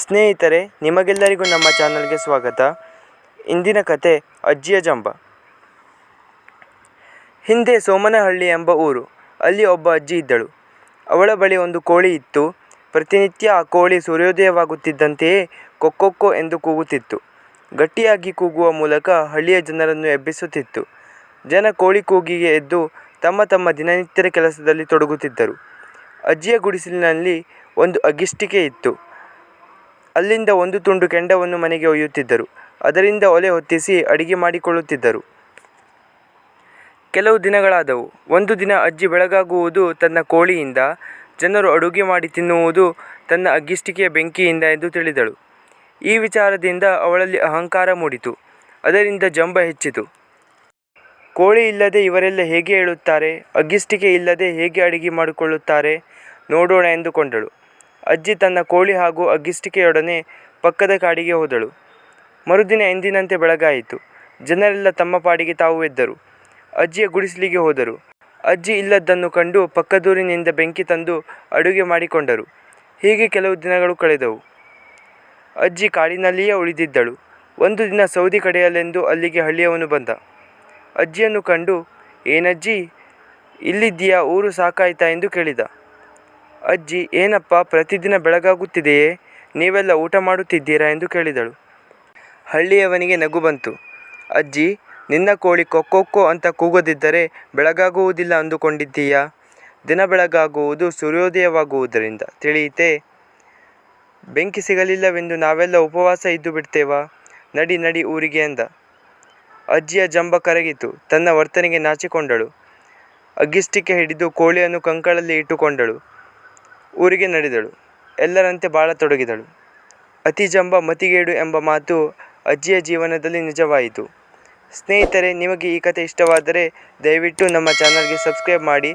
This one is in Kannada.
ಸ್ನೇಹಿತರೆ, ನಿಮಗೆಲ್ಲರಿಗೂ ನಮ್ಮ ಚಾನಲ್ಗೆ ಸ್ವಾಗತ. ಇಂದಿನ ಕತೆ, ಅಜ್ಜಿಯ ಜಂಬ. ಹಿಂದೆ ಸೋಮನಹಳ್ಳಿ ಎಂಬ ಊರು, ಅಲ್ಲಿ ಒಬ್ಬ ಅಜ್ಜಿ ಇದ್ದಳು. ಅವಳ ಬಳಿ ಒಂದು ಕೋಳಿ ಇತ್ತು. ಪ್ರತಿನಿತ್ಯ ಆ ಕೋಳಿ ಸೂರ್ಯೋದಯವಾಗುತ್ತಿದ್ದಂತೆಯೇ ಕೊಕ್ಕೊಕ್ಕೋ ಎಂದು ಕೂಗುತ್ತಿತ್ತು. ಗಟ್ಟಿಯಾಗಿ ಕೂಗುವ ಮೂಲಕ ಹಳ್ಳಿಯ ಜನರನ್ನು ಎಬ್ಬಿಸುತ್ತಿತ್ತು. ಜನ ಕೋಳಿ ಕೂಗಿಗೆ ಎದ್ದು ತಮ್ಮ ತಮ್ಮ ದಿನನಿತ್ಯದ ಕೆಲಸದಲ್ಲಿ ತೊಡಗುತ್ತಿದ್ದರು. ಅಜ್ಜಿಯ ಗುಡಿಸಲಿನಲ್ಲಿ ಒಂದು ಅಗಿಷ್ಟಿಕೆ ಇತ್ತು. ಅಲ್ಲಿಂದ ಒಂದು ತುಂಡು ಕೆಂಡವನ್ನು ಮನೆಗೆ ಒಯ್ಯುತ್ತಿದ್ದರು. ಅದರಿಂದ ಒಲೆ ಹೊತ್ತಿಸಿ ಅಡಿಗೆ ಮಾಡಿಕೊಳ್ಳುತ್ತಿದ್ದರು. ಕೆಲವು ದಿನಗಳಾದವು. ಒಂದು ದಿನ ಅಜ್ಜಿ ಬೆಳಗಾಗುವುದು ತನ್ನ ಕೋಳಿಯಿಂದ, ಜನರು ಅಡುಗೆ ಮಾಡಿ ತಿನ್ನುವುದು ತನ್ನ ಅಗ್ಗಿಷ್ಟಿಕೆಯ ಬೆಂಕಿಯಿಂದ ಎಂದು ತಿಳಿದಳು. ಈ ವಿಚಾರದಿಂದ ಅವಳಲ್ಲಿ ಅಹಂಕಾರ ಮೂಡಿತು. ಅದರಿಂದ ಜಂಬ ಹೆಚ್ಚಿತು. ಕೋಳಿ ಇಲ್ಲದೆ ಇವರೆಲ್ಲ ಹೇಗೆ ಹೇಳುತ್ತಾರೆ ಅಗ್ಗಿಷ್ಟಿಕೆ ಇಲ್ಲದೆ ಹೇಗೆ ಅಡಿಗೆ ಮಾಡಿಕೊಳ್ಳುತ್ತಾರೆ? ನೋಡೋಣ ಎಂದುಕೊಂಡಳು. ಅಜ್ಜಿ ತನ್ನ ಕೋಳಿ ಹಾಗೂ ಅಗ್ಗಿಷ್ಟಿಕೆಯೊಡನೆ ಪಕ್ಕದ ಕಾಡಿಗೆ ಹೋದಳು. ಮರುದಿನ ಎಂದಿನಂತೆ ಬೆಳಗಾಯಿತು. ಜನರೆಲ್ಲ ತಮ್ಮ ಪಾಡಿಗೆ ತಾವು ಎದ್ದರು. ಅಜ್ಜಿಯ ಗುಡಿಸಲಿಗೆ ಹೋದರು. ಅಜ್ಜಿ ಇಲ್ಲದ್ದನ್ನು ಕಂಡು ಪಕ್ಕದೂರಿನಿಂದ ಬೆಂಕಿ ತಂದು ಅಡುಗೆ ಮಾಡಿಕೊಂಡರು. ಹೀಗೆ ಕೆಲವು ದಿನಗಳು ಕಳೆದವು. ಅಜ್ಜಿ ಕಾಡಿನಲ್ಲಿಯೇ ಉಳಿದಿದ್ದಳು. ಒಂದು ದಿನ ಸೌದಿ ಕಡೆಯಲೆಂದು ಅಲ್ಲಿಗೆ ಹಳ್ಳಿಯವನು ಬಂದ. ಅಜ್ಜಿಯನ್ನು ಕಂಡು, ಏನಜ್ಜಿ, ಇಲ್ಲಿದ್ದೀಯಾ? ಊರು ಸಾಕಾಯ್ತಾ? ಎಂದು ಕೇಳಿದ. ಅಜ್ಜಿ, ಏನಪ್ಪ, ಪ್ರತಿದಿನ ಬೆಳಗಾಗುತ್ತಿದೆಯೇ? ನೀವೆಲ್ಲ ಊಟ ಮಾಡುತ್ತಿದ್ದೀರಾ ಎಂದು ಕೇಳಿದಳು. ಹಳ್ಳಿಯವನಿಗೆ ನಗು ಬಂತು. ಅಜ್ಜಿ, ನಿನ್ನ ಕೋಳಿ ಕೊಕ್ಕೊಕ್ಕೋ ಅಂತ ಕೂಗದಿದ್ದರೆ ಬೆಳಗಾಗುವುದಿಲ್ಲ ಅಂದುಕೊಂಡಿದ್ದೀಯಾ? ದಿನ ಬೆಳಗಾಗುವುದು ಸೂರ್ಯೋದಯವಾಗುವುದರಿಂದ. ತಿಳಿಯಿತೆ? ಬೆಂಕಿ ಸಿಗಲಿಲ್ಲವೆಂದು ನಾವೆಲ್ಲ ಉಪವಾಸ ಇದ್ದು ಬಿಡ್ತೇವಾ? ನಡಿ ನಡಿ ಊರಿಗೆ ಅಂದ. ಅಜ್ಜಿಯ ಜಂಬ ಕರಗಿತು. ತನ್ನ ವರ್ತನೆಗೆ ನಾಚಿಕೊಂಡಳು. ಅಗ್ಗಿಷ್ಟಿಕೆ ಹಿಡಿದು ಕೋಳಿಯನ್ನು ಕಂಕಳಲ್ಲಿ ಇಟ್ಟುಕೊಂಡಳು. ಊರಿಗೆ ನಡೆದಳು. ಎಲ್ಲರಂತೆ ಬಾಳತೊಡಗಿದಳು ಅತಿ ಜಂಬ ಮತಿಗೇಡು ಎಂಬ ಮಾತು ಅಜ್ಜಿಯ ಜೀವನದಲ್ಲಿ ನಿಜವಾಯಿತು. ಸ್ನೇಹಿತರೆ, ನಿಮಗೆ ಈ ಕಥೆ ಇಷ್ಟವಾದರೆ ದಯವಿಟ್ಟು ನಮ್ಮ ಚಾನಲ್ಗೆ ಸಬ್ಸ್ಕ್ರೈಬ್ ಮಾಡಿ